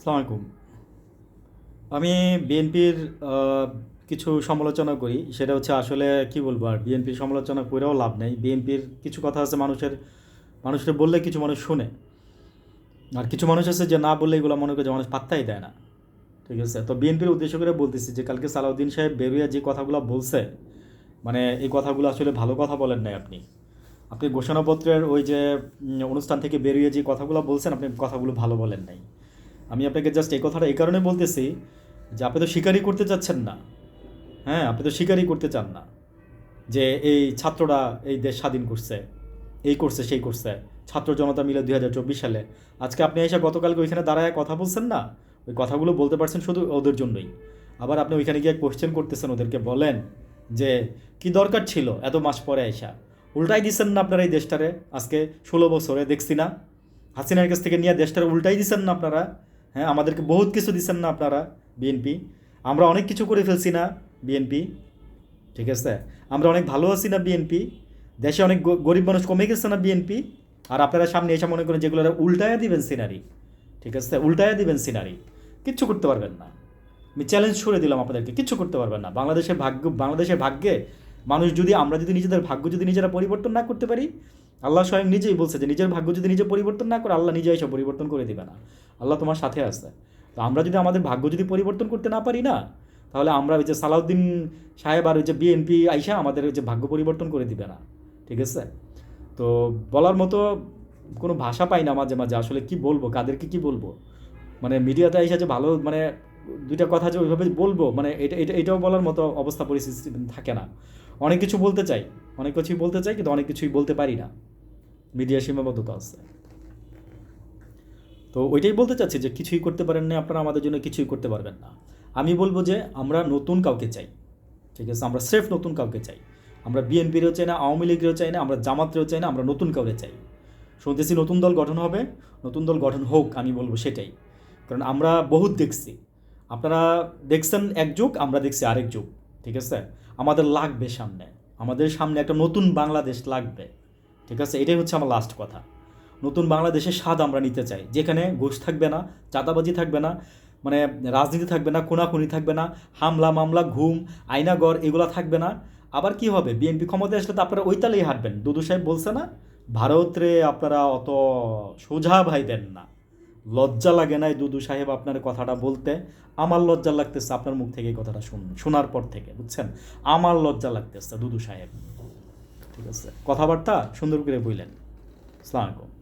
আলাইকুম। আমি বিএনপির কিছু সমালোচনা করি। সেটা হচ্ছে আসলে কি বলব আর, বিএনপির সমালোচনা করেও লাভ নেই। বিএনপির কিছু কথা আছে মানুষের মানুষের বললে কিছু মানুষ শুনে। আর কিছু মানুষ আছে যে না বললে এগুলো মনে করে যে মানুষ পাত্তাই দেয় না। ঠিক আছে? তো বিএনপির উদ্দেশ্য করে বলতেছি যে কালকে সালাউদ্দিন সাহেব বেরিয়ে যে কথাগুলো বলছে মানে এই কথাগুলো আসলে ভালো কথা বলেন নাই আপনি। আপনি ঘোষণাপত্রের ওই যে অনুষ্ঠান থেকে বেরিয়ে যে কথাগুলো বলছেন, আপনি কথাগুলো ভালো বলেন নাই। আমি আপনাকে জাস্ট এই কথাটা এই কারণে বলতেছি যে আপনি তো স্বীকারই করতে চাচ্ছেন না। হ্যাঁ আপনি তো স্বীকারই করতে চান না যে এই ছাত্ররা এই দেশ স্বাধীন করছে, এই করছে, সেই করছে। ছাত্র জনতা মিলে দুই হাজার চব্বিশ সালে। আজকে আপনি এসে গতকালকে ওইখানে দাঁড়ায় কথা বলছেন না? ওই কথাগুলো বলতে পারছেন শুধু ওদের জন্যই। আবার আপনি ওইখানে গিয়ে কোশ্চেন করতেছেন ওদেরকে বলেন যে, কি দরকার ছিল এত মাস পরে আইসা? উল্টাই দিচ্ছেন না আপনারা এই দেশটারে? আজকে ষোলো বছরে দেখছি না। হাসিনার কাছ থেকে নিয়ে দেশটারে উল্টাই দিচ্ছেন না আপনারা? হ্যাঁ আমাদেরকে বহুত কিছু দিচ্ছেন না আপনারা বিএনপি আমরা অনেক কিছু করে ফেলছি না বিএনপি ঠিক আছে? আমরা অনেক ভালো আছি না বিএনপি দেশে অনেক গরিব মানুষ কমে গেছে না বিএনপি আর আপনারা সামনে এসে মনে করেন যেগুলো উল্টায়া দিবেন সিনারি ঠিক আছে? উল্টায়া দিবেন সিনারি কিচ্ছু করতে পারবেন না। আমি চ্যালেঞ্জ ছুড়ে দিলাম আপনাদেরকে, কিচ্ছু করতে পারবেন না। বাংলাদেশের ভাগ্য বাংলাদেশের ভাগ্যে মানুষ যদি আমরা যদি নিজেদের ভাগ্য যদি নিজেরা পরিবর্তন না করতে পারি আল্লাহ স্বয়ং নিজেই বলছে যে নিজের ভাগ্য যদি নিজে পরিবর্তন না করে, আল্লাহ নিজে এসে পরিবর্তন করে দিবে না। আল্লাহ তোমার সাথে আছে। তো আমরা যদি আমাদের ভাগ্য যদি পরিবর্তন করতে না পারি না, তাহলে আমরা ওই যে সালাউদ্দিন সাহেব আর ওই যে বিএনপি আইসা আমাদের ওই যে ভাগ্য পরিবর্তন করে দিবে না। ঠিক আছে? তো বলার মতো কোনো ভাষা পাই না মাঝে মাঝে, আসলে কি বলব, কাদেরকে কি বলব? মানে মিডিয়াতে এসে যে ভালো মানে দুইটা কথা যে ওইভাবে বলব মানে এটা এটা, এটাও বলার মতো অবস্থা পরিস্থিতি থাকে না। অনেক কিছু বলতে চাই, অনেক কিছুই বলতে চাই, কিন্তু অনেক কিছুই বলতে পারি না। মিডিয়া সীমাবদ্ধতা আছে। তো ওইটাই বলতে চাচ্ছি যে কিছুই করতে পারেন না, আপনারা আমাদের জন্য কিছুই করতে পারবেন না। আমি বলব যে আমরা নতুন কাউকে চাই, ঠিক আছে? আমরা স্রেফ নতুন কাউকে চাই। আমরা বিএনপিরও চাই না, আওয়ামী লীগেরও চাই না, আমরা জামাতেরও চাই না, আমরা নতুন কাউকে চাই। শুনতেছি নতুন দল গঠন হবে, নতুন দল গঠন হোক, আমি বলব সেটাই। কারণ আমরা বহুত দেখছি। আপনারা দেখছেন এক যুগ, আমরা দেখছি আরেক যুগ, ঠিক আছে? আমাদের লাগবে সামনে। আমাদের সামনে একটা নতুন বাংলাদেশ লাগবে। ঠিক আছে? এটাই হচ্ছে আমার লাস্ট কথা। নতুন বাংলাদেশের স্বাদ আমরা নিতে চাই। যেখানে ঘুষ থাকবে না, চাঁদাবাজি থাকবে না মানে রাজনীতি থাকবে না, খুনাখুনি থাকবে না, হামলা, মামলা, ঘুম আইনাগর এগুলো থাকবে না। আবার কি হবে? বিএনপি ক্ষমতায় আসলে তো আপনারা ওই তালেই হাঁটবেন। দুদু সাহেব বলছে না, ভারতরে আপনারা অত সোজা ভাইবেন না। লজ্জা লাগে না দুদু সাহেব আপনার কথাটা বলতে। আমার লজ্জা লাগতেছে আপনার মুখ থেকে এই কথাটা শুন, শোনার পর থেকে, বুঝছেন? আমার লজ্জা লাগতেছে দুদু সাহেব। ঠিক আছে। কথাবার্তা সুন্দর করে বললেন আসসালামু আলাইকুম।